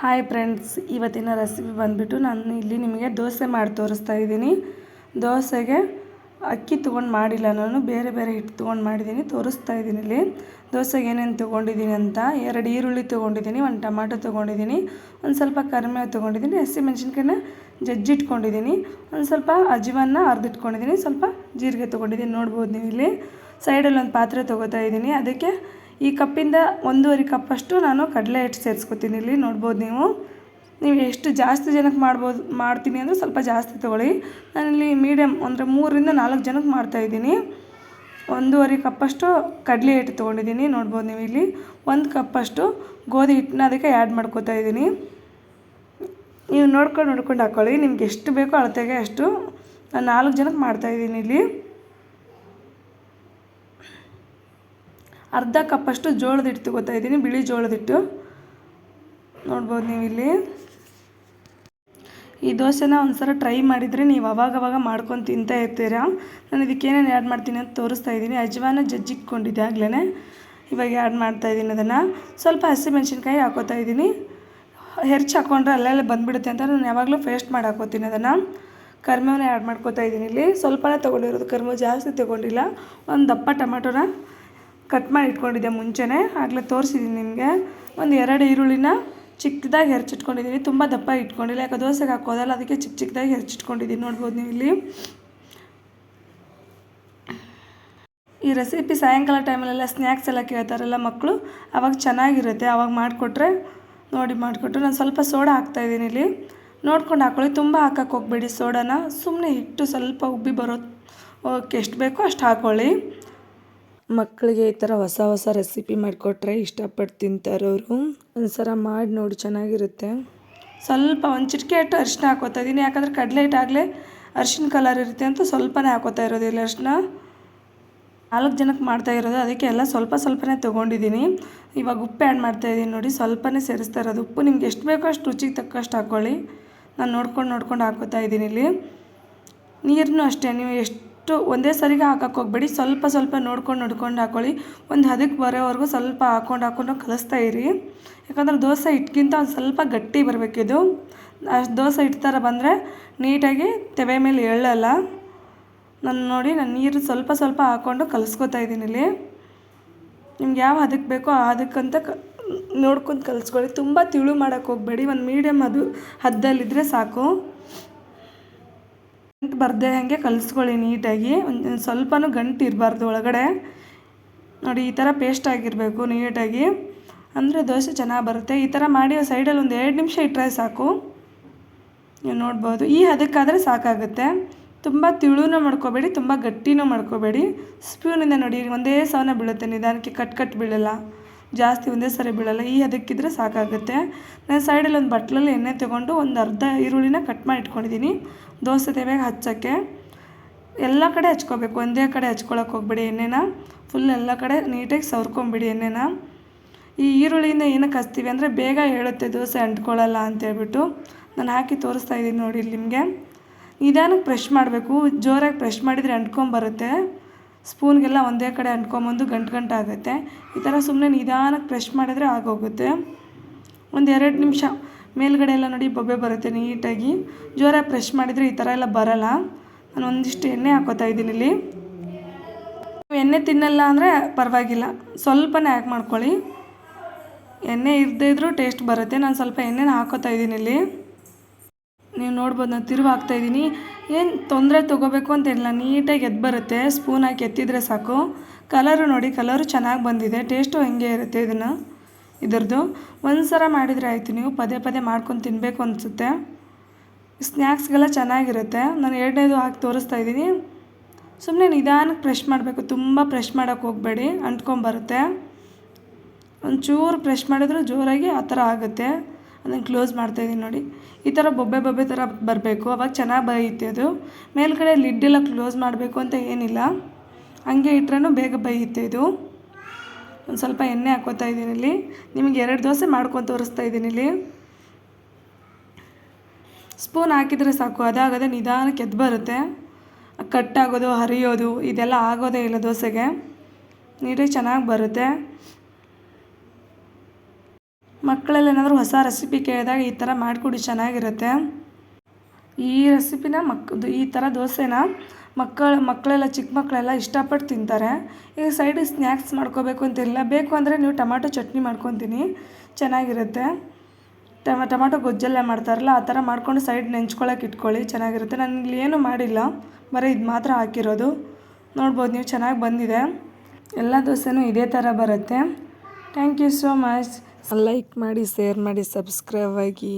Hi friends ಇವತ್ತಿನ recipe ಬಂದುಬಿಟ್ಟು ನಾನು ಇಲ್ಲಿ ನಿಮಗೆ ದೋಸೆ ಮಾಡಿ ತೋರಿಸ್ತಾ ಇದ್ದೀನಿ. ದೋಸೆಗೆ ಅಕ್ಕಿ ತೊಗೊಂಡು ಮಾಡಿಲ್ಲ ನಾನು, ಬೇರೆ ಬೇರೆ ಹಿಟ್ಟು ತೊಗೊಂಡು ಮಾಡಿದ್ದೀನಿ, ತೋರಿಸ್ತಾ ಇದ್ದೀನಿ ಇಲ್ಲಿ. ದೋಸೆಗೆ ಏನೇನು ತೊಗೊಂಡಿದ್ದೀನಿ ಅಂತ, ಎರಡು ಈರುಳ್ಳಿ ತೊಗೊಂಡಿದ್ದೀನಿ, ಒಂದು ಟೊಮಾಟೊ ತೊಗೊಂಡಿದ್ದೀನಿ, ಒಂದು ಸ್ವಲ್ಪ ಕರಿಮೆವು ತೊಗೊಂಡಿದ್ದೀನಿ ಹಸಿಮೆಣ್ಸಿನ್ಕಾಯಿನ ಜಜ್ಜಿಟ್ಕೊಂಡಿದ್ದೀನಿ, ಒಂದು ಸ್ವಲ್ಪ ಅಜ್ವಾನ ಅರ್ದಿಟ್ಕೊಂಡಿದ್ದೀನಿ, ಸ್ವಲ್ಪ ಜೀರಿಗೆ ತೊಗೊಂಡಿದ್ದೀನಿ, ನೋಡ್ಬೋದು ನೀವು ಇಲ್ಲಿ. ಸೈಡಲ್ಲಿ ಒಂದು ಪಾತ್ರೆ ತೊಗೋತಾ ಇದ್ದೀನಿ, ಅದಕ್ಕೆ ಈ ಕಪ್ಪಿಂದ ಒಂದೂವರೆ ಕಪ್ಪಷ್ಟು ನಾನು ಕಡಲೆ ಹಿಟ್ಟು ಸೇರಿಸ್ಕೊತೀನಿ. ಇಲ್ಲಿ ನೋಡ್ಬೋದು ನೀವು. ನೀವು ಎಷ್ಟು ಜಾಸ್ತಿ ಜನಕ್ಕೆ ಮಾಡ್ಬೋದು, ಮಾಡ್ತೀನಿ ಅಂದರೆ ಸ್ವಲ್ಪ ಜಾಸ್ತಿ ತೊಗೊಳ್ಳಿ. ನಾನಿಲ್ಲಿ ಮೀಡಿಯಮ್ ಅಂದರೆ ಮೂರರಿಂದ ನಾಲ್ಕು ಜನಕ್ಕೆ ಮಾಡ್ತಾಯಿದ್ದೀನಿ ಒಂದೂವರೆ ಕಪ್ಪಷ್ಟು ಕಡಲೆ ಹಿಟ್ಟು ತೊಗೊಂಡಿದ್ದೀನಿ. ನೋಡ್ಬೋದು ನೀವು ಇಲ್ಲಿ ಒಂದು ಕಪ್ಪಷ್ಟು ಗೋಧಿ ಹಿಟ್ಟನ್ನ ಅದಕ್ಕೆ ಆ್ಯಡ್ ಮಾಡ್ಕೋತಾ ಇದ್ದೀನಿ. ನೀವು ನೋಡ್ಕೊಂಡು ನೋಡ್ಕೊಂಡು ಹಾಕ್ಕೊಳ್ಳಿ ನಿಮ್ಗೆ ಎಷ್ಟು ಬೇಕೋ ಅಳತೆಗೆ ಅಷ್ಟು ನಾನು ನಾಲ್ಕು ಜನಕ್ಕೆ ಮಾಡ್ತಾಯಿದ್ದೀನಿ ಇಲ್ಲಿ. ಅರ್ಧ ಕಪ್ಪಷ್ಟು ಜೋಳದ ಹಿಟ್ಟು ತಗೋತಾ ಇದ್ದೀನಿ, ಬಿಳಿ ಜೋಳದ ಹಿಟ್ಟು ನೋಡ್ಬೋದು ನೀವು ಇಲ್ಲಿ ಈ ದೋಸೆನ ಒಂದು ಸಲ ಟ್ರೈ ಮಾಡಿದರೆ ನೀವು ಅವಾಗವಾಗ ಮಾಡ್ಕೊಂಡು ತಿಂತಾ ಇರ್ತೀರಾ. ನಾನು ಇದಕ್ಕೆ ಏನೇನು ಆ್ಯಡ್ ಮಾಡ್ತೀನಿ ಅಂತ ತೋರಿಸ್ತಾ ಇದ್ದೀನಿ. ಅಜ್ವಾನ ಜಜ್ಜಿಕ್ಕೊಂಡಿದ್ದೆ ಆಗ್ಲೇ ಇವಾಗ ಆ್ಯಡ್ ಮಾಡ್ತಾಯಿದ್ದೀನಿ ಅದನ್ನು. ಸ್ವಲ್ಪ ಹಸಿಮೆಣ್ಸಿನ್ಕಾಯಿ ಹಾಕೋತಾ ಇದ್ದೀನಿ. ಹೆರ್ಚ್ ಹಾಕ್ಕೊಂಡ್ರೆ ಅಲ್ಲೆಲ್ಲ ಬಂದುಬಿಡುತ್ತೆ ಅಂತ ನಾನು ಯಾವಾಗಲೂ ಫೇಸ್ಟ್ ಮಾಡಿ ಹಾಕೋತೀನಿ ಅದನ್ನು. ಕರ್ಮೇವನ್ನ ಆ್ಯಡ್ ಮಾಡ್ಕೋತಾ ಇದ್ದೀನಿ ಇಲ್ಲಿ. ಸ್ವಲ್ಪನೇ ತೊಗೊಂಡಿರೋದು ಕರ್ಮೇವು ಜಾಸ್ತಿ ತೊಗೊಂಡಿಲ್ಲ. ಒಂದು ದಪ್ಪ ಟೊಮೆಟೊನ ಕಟ್ ಮಾಡಿ ಇಟ್ಕೊಂಡಿದ್ದೆ ಮುಂಚೆನೇ. ಆಗಲೇ ತೋರಿಸಿದ್ದೀನಿ ನಿಮಗೆ. ಒಂದು ಎರಡು ಈರುಳ್ಳಿನ ಚಿಕ್ಕದಾಗಿ ಹೆರ್ಚಿಟ್ಕೊಂಡಿದ್ದೀನಿ ತುಂಬ ದಪ್ಪ ಇಟ್ಕೊಂಡಿಲ್ಲ. ಯಾಕೆ ದೋಸೆಗೆ ಹಾಕೋದಲ್ಲ, ಅದಕ್ಕೆ ಚಿಕ್ಕ ಚಿಕ್ಕದಾಗಿ ಹೆರ್ಚಿಟ್ಕೊಂಡಿದ್ದೀನಿ ನೋಡ್ಬೋದು ನೀವು ಇಲ್ಲಿ. ಈ ರೆಸಿಪಿ ಸಾಯಂಕಾಲ ಟೈಮಲ್ಲೆಲ್ಲ ಸ್ನ್ಯಾಕ್ಸ್ ಎಲ್ಲ ಕೇಳ್ತಾರಲ್ಲ ಮಕ್ಕಳು ಅವಾಗ ಚೆನ್ನಾಗಿರುತ್ತೆ. ಅವಾಗ ಮಾಡಿಕೊಟ್ರೆ, ನೋಡಿ ಮಾಡಿಕೊಟ್ರೆ. ನಾನು ಸ್ವಲ್ಪ ಸೋಡಾ ಹಾಕ್ತಾಯಿದ್ದೀನಿ ಇಲ್ಲಿ. ನೋಡ್ಕೊಂಡು ಹಾಕ್ಕೊಳ್ಳಿ ತುಂಬ ಹಾಕೋಕ್ಕೆ ಹೋಗ್ಬೇಡಿ ಸೋಡಾನ. ಸುಮ್ಮನೆ ಇಟ್ಟು ಸ್ವಲ್ಪ ಉಬ್ಬಿ ಬರೋ ಎಷ್ಟು ಬೇಕೋ ಅಷ್ಟು ಹಾಕ್ಕೊಳ್ಳಿ ಮಕ್ಕಳಿಗೆ ಈ ಥರ ಹೊಸ ಹೊಸ ರೆಸಿಪಿ ಮಾಡಿಕೊಟ್ರೆ ಇಷ್ಟಪಟ್ಟು ತಿಂತಾರೆ ಅವರು. ಒಂದ್ಸಲ ಮಾಡಿ ನೋಡಿ, ಚೆನ್ನಾಗಿರುತ್ತೆ. ಸ್ವಲ್ಪ ಒಂದು ಚಿಟಿಕೆ ಇಟ್ಟು ಅರಿಶಿನ ಹಾಕೋತಾ ಇದ್ದೀನಿ ಯಾಕಂದರೆ ಕಡಲೆ ಹಿಟ್ಟಾಗಲೇ ಅರಿಶಿನ ಕಲರ್ ಇರುತ್ತೆ ಅಂತ ಸ್ವಲ್ಪನೇ ಹಾಕೋತಾ ಇರೋದಿಲ್ಲ ಅರಿಶಿನ ನಾಲ್ಕು ಜನಕ್ಕೆ ಮಾಡ್ತಾ ಇರೋದು. ಅದಕ್ಕೆ ಎಲ್ಲ ಸ್ವಲ್ಪ ಸ್ವಲ್ಪನೇ ತೊಗೊಂಡಿದ್ದೀನಿ. ಇವಾಗ ಉಪ್ಪು ಆ್ಯಡ್ ಮಾಡ್ತಾಯಿದ್ದೀನಿ ನೋಡಿ, ಸ್ವಲ್ಪನೇ ಸೇರಿಸ್ತಾ ಇರೋದು. ಉಪ್ಪು ನಿಮ್ಗೆ ಎಷ್ಟು ಬೇಕೋ ಅಷ್ಟು ರುಚಿಗೆ ತಕ್ಕಷ್ಟು ಹಾಕ್ಕೊಳ್ಳಿ. ನಾನು ನೋಡ್ಕೊಂಡು ನೋಡ್ಕೊಂಡು ಹಾಕೋತಾ ಇದ್ದೀನಿ ಇಲ್ಲಿ. ನೀರನ್ನು ಅಷ್ಟೇ, ನೀವು ಎಷ್ಟು ಒಂದೇ ಸರಿಗೆ ಹಾಕಕ್ಕೆ ಹೋಗ್ಬೇಡಿ. ಸ್ವಲ್ಪ ಸ್ವಲ್ಪ ನೋಡ್ಕೊಂಡು ನೋಡ್ಕೊಂಡು ಹಾಕೊಳ್ಳಿ. ಒಂದು ಹದಕ್ಕೆ ಬರೋವರೆಗೂ ಸ್ವಲ್ಪ ಹಾಕ್ಕೊಂಡು ಹಾಕ್ಕೊಂಡು ಕಲಿಸ್ತಾ ಇರಿ. ಯಾಕಂದ್ರೆ ದೋಸೆ ಹಿಟ್ಗಿಂತ ಒಂದು ಸ್ವಲ್ಪ ಗಟ್ಟಿ ಬರಬೇಕಿದು ಅಷ್ಟು ದೋಸೆ ಹಿಟ್ಟು ಥರ ಬಂದರೆ ನೀಟಾಗಿ ತೆವೆ ಮೇಲೆ ಎಳ್ಳಲ್ಲ. ನಾನು ನೋಡಿ, ನಾನು ನೀರು ಸ್ವಲ್ಪ ಸ್ವಲ್ಪ ಹಾಕ್ಕೊಂಡು ಕಲಿಸ್ಕೊತಾ ಇದ್ದೀನಿ ಇಲ್ಲಿ. ನಿಮ್ಗೆ ಯಾವ ಹದಕ್ಕೆ ಬೇಕೋ ಆ ಹದಕ್ಕಂತ ಕ, ನೋಡ್ಕೊಂಡು ಕಲಿಸ್ಕೊಳ್ಳಿ. ತುಂಬ ತಿಳು ಮಾಡೋಕ್ಕೆ ಹೋಗಬೇಡಿ. ಒಂದು ಮೀಡಿಯಮ್ ಅದು ಹದ್ದಲ್ಲಿದ್ದರೆ ಸಾಕು. ಗಂಟು ಬರ್ದೆ ಹಾಗೆ ಕಲಿಸ್ಕೊಳ್ಳಿ ನೀಟಾಗಿ. ಒಂದು ಸ್ವಲ್ಪನೂ ಗಂಟು ಇರಬಾರ್ದು ಒಳಗಡೆ. ನೋಡಿ, ಈ ಥರ ಪೇಸ್ಟ್ ಆಗಿರಬೇಕು ನೀಟಾಗಿ. ಅಂದರೆ ದೋಸೆ ಚೆನ್ನಾಗಿ ಬರುತ್ತೆ. ಈ ಥರ ಮಾಡಿ ಸೈಡಲ್ಲಿ ಒಂದು ಎರಡು ನಿಮಿಷ ಇಟ್ಟರೆ ಸಾಕು. ನೀವು ನೋಡ್ಬೋದು. ಈ ಹದಕ್ಕಾದರೆ ಸಾಕಾಗುತ್ತೆ. ತುಂಬ ತಿಳುನೂ ಮಾಡ್ಕೋಬೇಡಿ, ತುಂಬ ಗಟ್ಟಿನೂ ಮಾಡ್ಕೋಬೇಡಿ. ಸ್ಪೂನಿಂದ ನೋಡಿ, ಒಂದೇ ಸವನ ಬೀಳುತ್ತೆ ನಿಧಾನಕ್ಕೆ ಕಟ್ ಕಟ್ ಬೀಳಲ್ಲ. ಜಾಸ್ತಿ ಒಂದೇ ಸರಿ ಬೀಳಲ್ಲ, ಈ ಅದಕ್ಕಿದ್ರೆ ಸಾಕಾಗುತ್ತೆ. ನಾನು ಸೈಡಲ್ಲಿ ಒಂದು ಬಟ್ಲಲ್ಲಿ ಎಣ್ಣೆ ತೊಗೊಂಡು ಒಂದು ಅರ್ಧ ಈರುಳ್ಳಿನ ಕಟ್ ಮಾಡಿ ಇಟ್ಕೊಂಡಿದ್ದೀನಿ. ದೋಸೆ ತೆವೆಗೆ ಹಚ್ಚೋಕ್ಕೆ. ಎಲ್ಲ ಕಡೆ ಹಚ್ಕೋಬೇಕು, ಒಂದೇ ಕಡೆ ಹಚ್ಕೊಳಕ್ಕೆ ಹೋಗ್ಬೇಡಿ ಎಣ್ಣೆನ. ಫುಲ್ ಎಲ್ಲ ಕಡೆ ನೀಟಾಗಿ ಸವ್ರ್ಕೊಂಬಿಡಿ ಎಣ್ಣೆನ. ಈ ಈರುಳ್ಳಿಯಿಂದ ಏನಕ್ಕೆ ಹಚ್ತೀವಿ ಅಂದರೆ ಬೇಗ ಹೇಳುತ್ತೆ ದೋಸೆ ಅಂಟ್ಕೊಳ್ಳಲ್ಲ ಅಂತೇಳ್ಬಿಟ್ಟು ನಾನು ಹಾಕಿ ತೋರಿಸ್ತಾ ಇದ್ದೀನಿ ನೋಡಿ ನಿಮಗೆ. ನಿಧಾನಕ್ಕೆ ಪ್ರೆಶ್ ಮಾಡಬೇಕು, ಜೋರಾಗಿ ಪ್ರೆಶ್ ಮಾಡಿದರೆ ಅಂಟ್ಕೊಂಬರುತ್ತೆ. ಸ್ಪೂನ್ಗೆಲ್ಲ ಒಂದೇ ಕಡೆ ಅಂಟ್ಕೊಂಬಂದು ಗಂಟು ಗಂಟು ಆಗುತ್ತೆ. ಈ ಥರ ಸುಮ್ಮನೆ ನಿಧಾನಕ್ಕೆ ಪ್ರೆಶ್ ಮಾಡಿದ್ರೆ ಆಗೋಗುತ್ತೆ. ಒಂದು ಎರಡು ನಿಮಿಷ ಮೇಲ್ಗಡೆ ಎಲ್ಲ ನೋಡಿ ಬೊಬ್ಬೆ ಬರುತ್ತೆ ನೀಟಾಗಿ. ಜೋರಾಗಿ ಪ್ರೆಶ್ ಮಾಡಿದರೆ ಈ ಥರ ಎಲ್ಲ ಬರಲ್ಲ. ನಾನು ಒಂದಿಷ್ಟು ಎಣ್ಣೆ ಹಾಕೋತಾ ಇದ್ದೀನಿ ಇಲ್ಲಿ. ಎಣ್ಣೆ ತಿನ್ನಲ್ಲ ಅಂದರೆ ಪರವಾಗಿಲ್ಲ. ಸ್ವಲ್ಪನೇ ಹಾಕಿ ಮಾಡ್ಕೊಳ್ಳಿ. ಎಣ್ಣೆ ಇರದೇ ಇದ್ದರೂ ಟೇಸ್ಟ್ ಬರುತ್ತೆ. ನಾನು ಸ್ವಲ್ಪ ಎಣ್ಣೆನ ಹಾಕೋತಾ ಇದ್ದೀನಿ ಇಲ್ಲಿ. ನೀವು ನೋಡ್ಬೋದು, ನಾನು ತಿರುವು ಹಾಕ್ತಾಯಿದ್ದೀನಿ ಏನು ತೊಂದರೆ ತೊಗೋಬೇಕು ಅಂತ ಇಲ್ಲ, ನೀಟಾಗಿ ಎದ್ದು ಬರುತ್ತೆ ಸ್ಪೂನ್ ಹಾಕಿ ಎತ್ತಿದ್ರೆ ಸಾಕು. ಕಲರು ನೋಡಿ ಕಲರು ಚೆನ್ನಾಗಿ ಬಂದಿದೆ ಟೇಸ್ಟು ಹಂಗೆ ಇರುತ್ತೆ ಇದನ್ನು. ಇದರದ್ದು ಒಂದು ಸಲ ಮಾಡಿದರೆ ಆಯಿತು, ನೀವು ಪದೇ ಪದೇ ಮಾಡ್ಕೊಂಡು ತಿನ್ನಬೇಕು ಅನಿಸುತ್ತೆ. ಸ್ನ್ಯಾಕ್ಸ್ಗೆಲ್ಲ ಚೆನ್ನಾಗಿರುತ್ತೆ, ನಾನು ಎರಡನೇದು ಹಾಕಿ ತೋರಿಸ್ತಾ ಇದ್ದೀನಿ. ಸುಮ್ಮನೆ ನಿಧಾನಕ್ಕೆ ಪ್ರೆಶ್ ಮಾಡಬೇಕು, ತುಂಬ ಪ್ರೆಶ್ ಮಾಡೋಕ್ಕೆ ಹೋಗಬೇಡಿ ಅಂಟ್ಕೊಂಬರುತ್ತೆ ಒಂಚೂರು ಪ್ರೆಶ್ ಮಾಡಿದ್ರು ಜೋರಾಗಿ ಆ ಥರ ಆಗುತ್ತೆ. ಅದನ್ನು ಕ್ಲೋಸ್ ಮಾಡ್ತಾಯಿದ್ದೀನಿ ನೋಡಿ. ಈ ಥರ ಬೊಬ್ಬೆ ಬೊಬ್ಬೆ ಥರ ಬರಬೇಕು. ಅವಾಗ ಚೆನ್ನಾಗಿ ಬೈಯುತ್ತೆ ಅದು. ಮೇಲ್ಗಡೆ ಲಿಡ್ಡೆಲ್ಲ ಕ್ಲೋಸ್ ಮಾಡಬೇಕು ಅಂತ ಏನಿಲ್ಲ. ಹಂಗೆ ಇಟ್ರೂ ಬೇಗ ಬೈಯುತ್ತೆ ಇದು. ಒಂದು ಸ್ವಲ್ಪ ಎಣ್ಣೆ ಹಾಕೋತಾ ಇದ್ದೀನಿ ಇಲ್ಲಿ. ನಿಮಗೆ ಎರಡು ದೋಸೆ ಮಾಡ್ಕೊಂಡು ತೋರಿಸ್ತಾ ಇದ್ದೀನಿ ಇಲ್ಲಿ. ಸ್ಪೂನ್ ಹಾಕಿದರೆ ಸಾಕು. ಅದಾಗದೆ ನಿಧಾನಕ್ಕೆ ಎದ್ದು ಬರುತ್ತೆ. ಕಟ್ಟಾಗೋದು ಹರಿಯೋದು, ಇದೆಲ್ಲ ಆಗೋದೇ ಇಲ್ಲ ದೋಸೆಗೆ. ನೀಟಾಗಿ ಚೆನ್ನಾಗಿ ಬರುತ್ತೆ. ಮಕ್ಕಳೆಲ್ಲ ಏನಾದರೂ ಹೊಸ ರೆಸಿಪಿ ಕೇಳಿದಾಗ ಈ ಥರ ಮಾಡಿಕೊಡಿ, ಚೆನ್ನಾಗಿರುತ್ತೆ. ಈ ರೆಸಿಪಿನ ಮಕ್ ಈ ಥರ ದೋಸೆನ ಮಕ್ಕಳು, ಮಕ್ಕಳೆಲ್ಲ ಚಿಕ್ಕ ಮಕ್ಕಳೆಲ್ಲ ಇಷ್ಟಪಟ್ಟು ತಿಂತಾರೆ. ಈಗ ಸೈಡಿಗೆ ಸ್ನ್ಯಾಕ್ಸ್ ಮಾಡ್ಕೋಬೇಕು ಅಂತಿಲ್ಲ ಬೇಕು ಅಂದರೆ ನೀವು ಟೊಮ್ಯಾಟೊ ಚಟ್ನಿ ಮಾಡ್ಕೊತೀನಿ, ಚೆನ್ನಾಗಿರುತ್ತೆ. ಟಮ, ಟೊಮಾಟೊ ಗೊಜ್ಜೆಲ್ಲ ಮಾಡ್ತಾರಲ್ಲ, ಆ ಥರ ಮಾಡ್ಕೊಂಡು ಸೈಡ್ ನೆಂಚ್ಕೊಳ್ಳೋಕೆ ಇಟ್ಕೊಳ್ಳಿ, ಚೆನ್ನಾಗಿರುತ್ತೆ. ನಾನು ಇಲ್ಲಿ ಏನೂ ಮಾಡಿಲ್ಲ, ಬರೀ ಇದು ಮಾತ್ರ ಹಾಕಿರೋದು. ನೋಡ್ಬೋದು ನೀವು ಚೆನ್ನಾಗಿ ಬಂದಿದೆ. ಎಲ್ಲ ದೋಸೆನೂ ಇದೇ ಥರ ಬರುತ್ತೆ. Thank you so much like ಮಾಡಿ ಸೇರ್ ಮಾಡಿ ಸಬ್ಸ್ಕ್ರೈಬ್ ಆಗಿ.